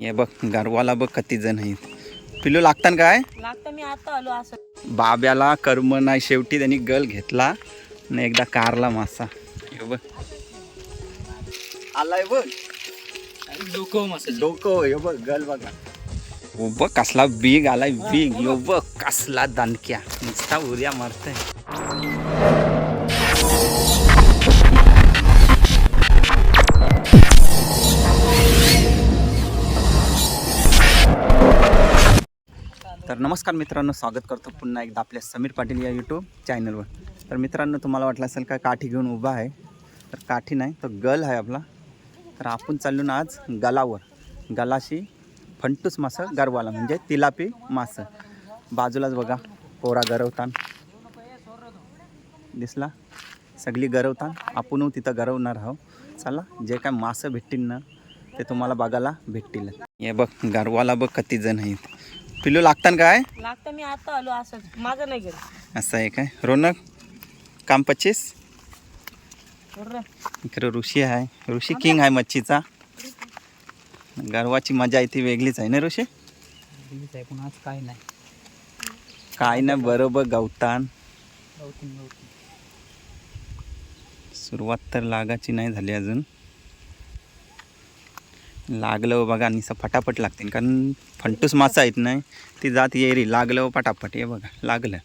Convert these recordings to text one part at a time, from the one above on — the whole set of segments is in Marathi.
हे बघ गरवाला बघ किती जण आहेत. पिलू लागतात काय? लागतं मी आता आलो असं. बाब्याला कर्म नाही शेवटी त्यांनी गल घेतला आणि एकदा कारला मासा. हे बघ. आलाय बघ. डोकं हे बघ गल बघा. हो बघ कसला बीग आलाय बीग यो बघ कसला दानक्या. नुसता उद्या मारतय. तर नमस्कार मित्रांनो स्वागत करतो पुन्हा एकदा आपल्या समीर पाटील या यूट्यूब चॅनलवर तर मित्रांनो तुम्हाला वाटलं असेल का काठी घेऊन उभा आहे? तर काठी नाही तर गल आहे आपला. तर आपण चाललो ना आज गलावर. गलाशी फंटूस मासं गरवाला म्हणजे तिलापी मासं. बाजूलाच बघा पोरा गरवतान. दिसला? सगळी गरवतान. आपण हो तिथं गरवणार आहोत. चला जे काय मासं भेटतील ना ते तुम्हाला बघायला भेटतील. हे बघ गरवाला बघ किती जण आहेत. पिलू लागतात काय? लागतं मी आता आलो असं माझं नाही गेलं. असं आहे काय? रोनक काम पच्चीस? बरं. इकडे ऋषी आहे. ऋषी किंग आहे मच्छीचा. गरवाची मजा आहे ती वेगळीच आहे ना ऋषी? आहे पण आज काय नाही. काय ना बरोबर गवतान. गवतीन गवतीन. सुरुवात तर लागाची नाही झाली अजून. लागलं बघा निसं फटाफट लागतील कारण फंटूस मासा आहेत नाही ती जात येरी. लागलं पटापट ये बघा लागलं.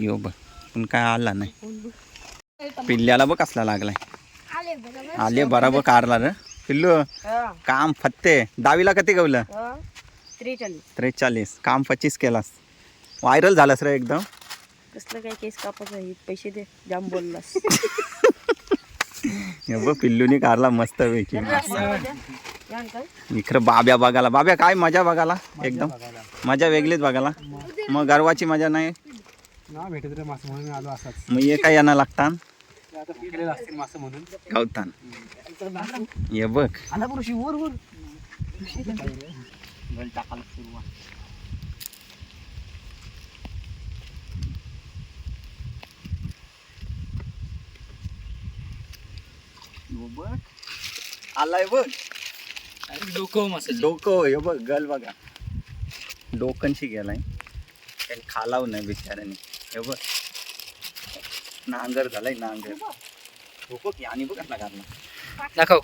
यो बघ पण काय आला नाही. पिल्ल्याला बघ कसला लागलाय. आले बराबर कारला र. पिल्लू काम फत्ते. डावीला कधी गवलं. त्रेचाळीस. त्रेचाळीस. काम पच्चीस केलास. व्हायरल झालास रे एकदम. कसलं काय केस कापायचं पैसे दे जाम बोललास. पिल्लूनी कारला मस्त पैकी इकडं बाब्या बघायला. बाब्या काय मजा बघायला? एकदम. मजा वेगळीच बघायला. मग गरवाची मजा नाही? ना भेटत रे मासं म्हणून मी आलो असाच. मग ये काय यांना लागतात गावतान. बघ. बघ. आलाय बघ. डोकं मासं डोकं हे बघ गल बघा. डोकनशी गेलाय. त्याने खालाव नाही बिचाऱ्याने. हे बघ. नांगर झालाय नांगर. डोकं की आणि बघ कसला घातला दाखव.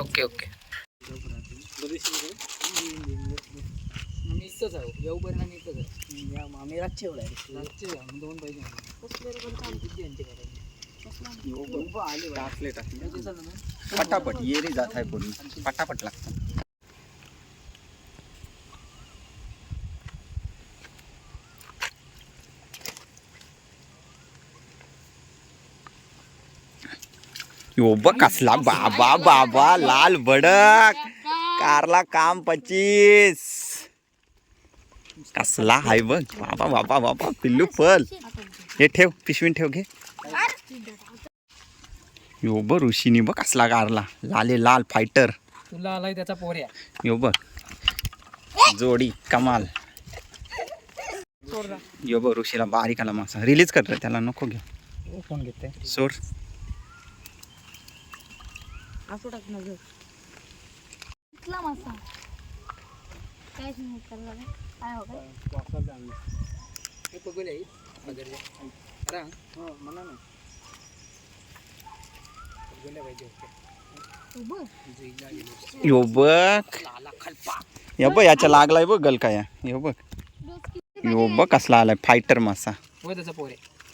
Okay okay. मी इथंच आहे येऊ पर्यंत मी इथंच आहे आम्ही रातचे एवढा रातचे दोन पाहिजे. टाकले टाकले पटापट येरी जात आहे पूर्ण पटापट लागतं यो बघ कसला बाबा बाबा लाल भडक. कारला काम पच्चीस कसला हाय बघ. बाबा बाबा बाबा पिल्लू फल. हे ठेव पिशवीन ठेव घे. यो बघ ऋषीनी बघ कसला कारला लाले लाल फायटर तुला आलाय त्याचा पोऱ्या. यो बघ जोडी कमाल. यो बघ ऋषीला बारीक आला मासा. रिलीज कर रे त्याला नको घेऊ. फोन घेते सोड. मासा काहीच नाही करला रे. काय हो काय हे बघूया अरे हो म्हणा ना बघूया पाहिजे तू बघ यो बघ. यो बघ याच्या लागलाय बघ गल काय यो बघ. यो बघ कसला आलाय फायटर मासा.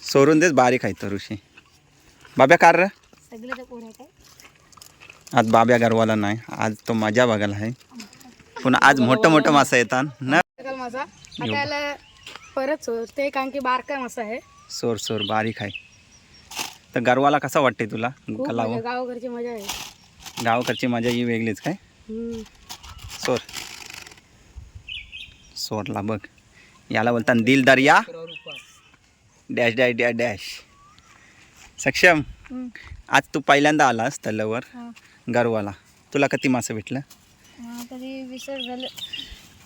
सोडून देच बारीक आहे तो ऋषी बाब्या कार रे. तर आज बाब्या गरवाला नाही आज तो मजा बघायला आहे. पुन्हा आज मोठं मोठं मासा येतात ना. परत सोडते कारण की बारका मासा आहे. सोर सोर बारीक आहे. तर गरवाला कसा वाटते तुला खूप कलावं मजा गावाकडची मजा आहे. गावाकडची मजा ही वेगळीच काय. सोर सोरला बघ. याला बोलतात दिल दर्या. Dash dash dash dash. सक्षम. आज तू पहिल्यांदा आलास तलावर हा. गरवाला. तुला किती मासं भेटलं? हा, तरी विसर झालं.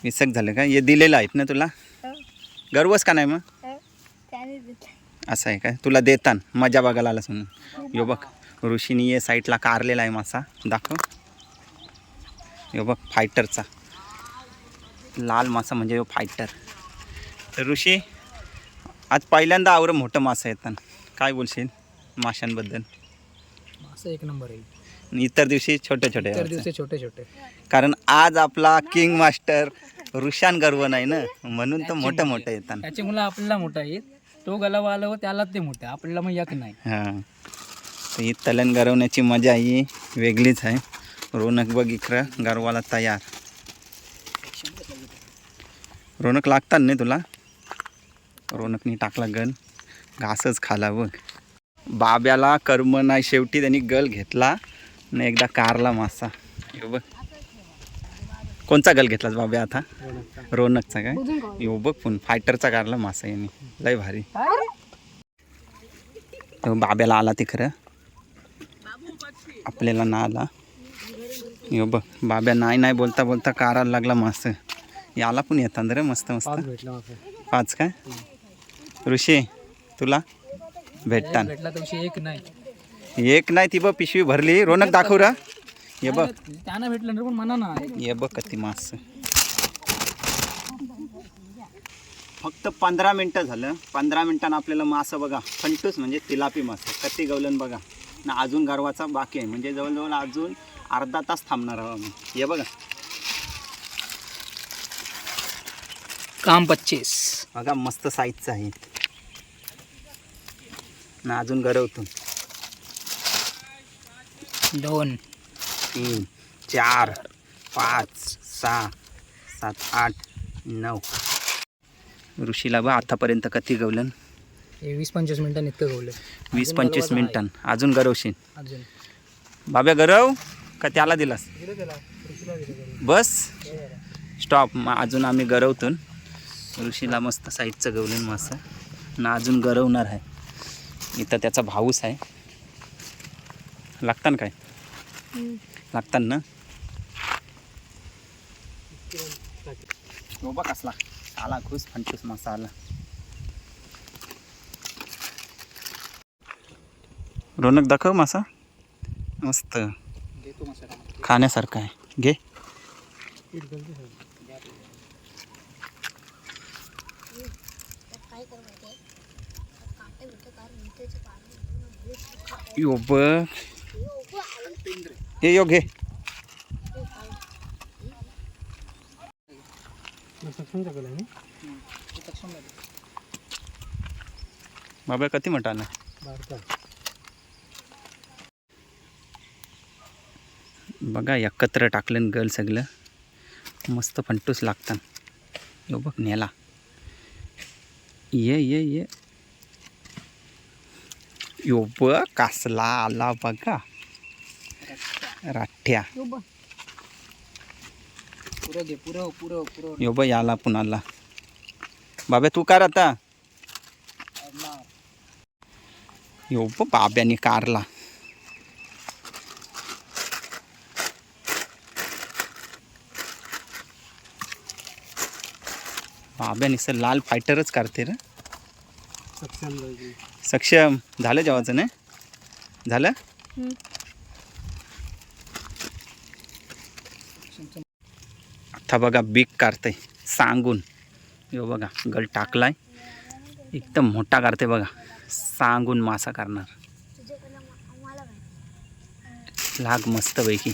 विसक झालं का? हे दिलेलं आहेत ना तुला? हो. गर्वच का नाही मग? हो. असं आहे काय? तुला देतान. मजा बघायला आलास म्हणून. यो बघ ऋषीनी ये साईडला कारलेला आहे मासा. दाखव. हे बघ फायटरचा लाल मासा म्हणजे ह्यो फायटर तर ऋषी आज पहिल्यांदा आवरं मोठं मासा येतात काय बोलशील माशांबद्दल? असं एक नंबर आहे. इतर दिवशी छोटे छोटे तर यायचे. दिवशी छोटे छोटे. कारण आज आपला किंग मास्टर ऋषान गर्व नाही ना? म्हणून तर मोठं मोठं येतात त्याची मुलं आपल्याला मोठा आहेत. तो गलावा आला व ते मोठे. आपल्याला मग एक नाही. हां. तर ही तलन गरवण्याची मजा ही वेगळीच आहे. रोनक बघ इकडं गरवाला तयार. रोनक लागतात नाही तुला? रोनकनी टाकला गल. घासच खाला बघ. बाब्याला कर्म नाही. शेवटी त्यांनी गल घेतला आणि एकदा कारला मासा. हे बघ. कोणचा गल घेतलास बाब्या आता? रोनकचा. काय? यो बघ पण फायटरचा कारला मासा यांनी. लय भारी. तो बाब्याला आला ते खरं आपल्याला ना आला. यो बघ बाब्या नाही नाही बोलता बोलता काराला लागला मास. याला पण येतात रे मस्त मस्त. पाच काय? ऋषी तुला? नाही. एक नाही ती बघ पिशवी भरली. रोनक दाखव रा. ये बघ. त्यांना भेटलं पण म्हणा ना. ये बघ कती मास फक्त पंधरा मिनटं झालं. पंधरा मिनिटांना आपल्याला मासं बघा. फंटूस म्हणजे तिलापी मासं. कती गवलन बघा. ना अजून गरवाचा बाकी आहे. म्हणजे जवळजवळ अजून अर्धा तास थांबणार आहोत आम्ही. हे बघा. काम पच्चीस. बघा मस्त साईजचं आहे. ना अजून गरवतो दोन. तीन चार पाच सहा सात आठ नऊ. ऋषीला बा आतापर्यंत कधी गवलन वीस पंचवीस मिनिटांनी इतकं गवलं. वीस पंचवीस मिनिटां. अजून गरवशील. अजून. बाब्या गरव? का त्याला दिलास? बस. स्टॉप. मग अजून आम्ही गरवतून. ऋषीला मस्त साईजचं गवलन मासा. ना अजून गरवणार आहे. इथं त्याचा भाऊस आहे. लागतात काय? लागतात ना हो बघ कसला. आला खुश फंटूस मासा आला. रोनक दाखव मासा. मस्त. मसाला खाण्यासारखं आहे. घे. यो बघ. हे योग घे. बाबा किती म्हणता ना बघा एकत्र टाकलं गल सगळं. मस्त फंटूस लागतात यो बघ नेला. ये ये ये. यो बघ कासला आला बघा. राठ्या. पुरं पुरं पुरं पुरं यो याला बाबा तू कार आता. यो बाब्याने कारला. बाब्या नुसतं लाल फायटरच काढते रे. सक्षम झालं जेवायचं नाही? झालं? आता बघा बीक काढते सांगून. यो बघा गल टाकलाय. एकदम मोठा काढते बघा. सांगून मासा करणार. लाग मस्त पैकी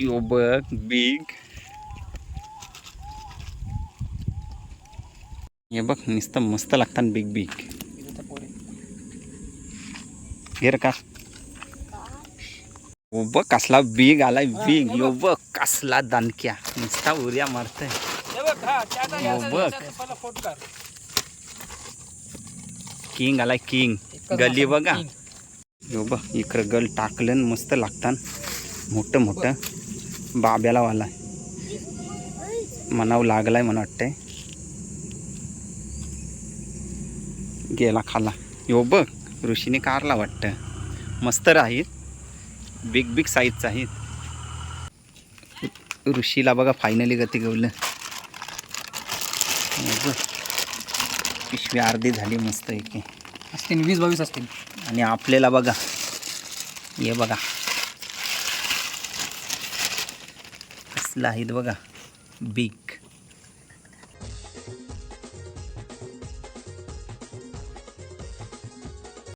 यो बघ बिग हे बघ नुसतं मस्त लागतात बिग बिग घे रे का? यो बघ कसला बिग आलाय बिग यो बघ कसला दानक्या नुसता उर्या मारतय. बघ किंग आलाय किंग. गली बघा. यो बघ इकडं गल टाकलं मस्त लागतात मोठं मोठं. बाब्याला वाला मनाव लागलाय मला वाटतंय. गेला खाला. यो बघ ऋषीने कारला वाटतं. मस्त राहील. बिग बिग साईजचं आहेत ऋषीला बघा फायनली गती गवलं हे पिशवी अर्धी झाली मस्त एके असतील वीस बावीस असतील. आणि आपल्याला बघा. ये बघा. कसलं आहेत बघा. बिग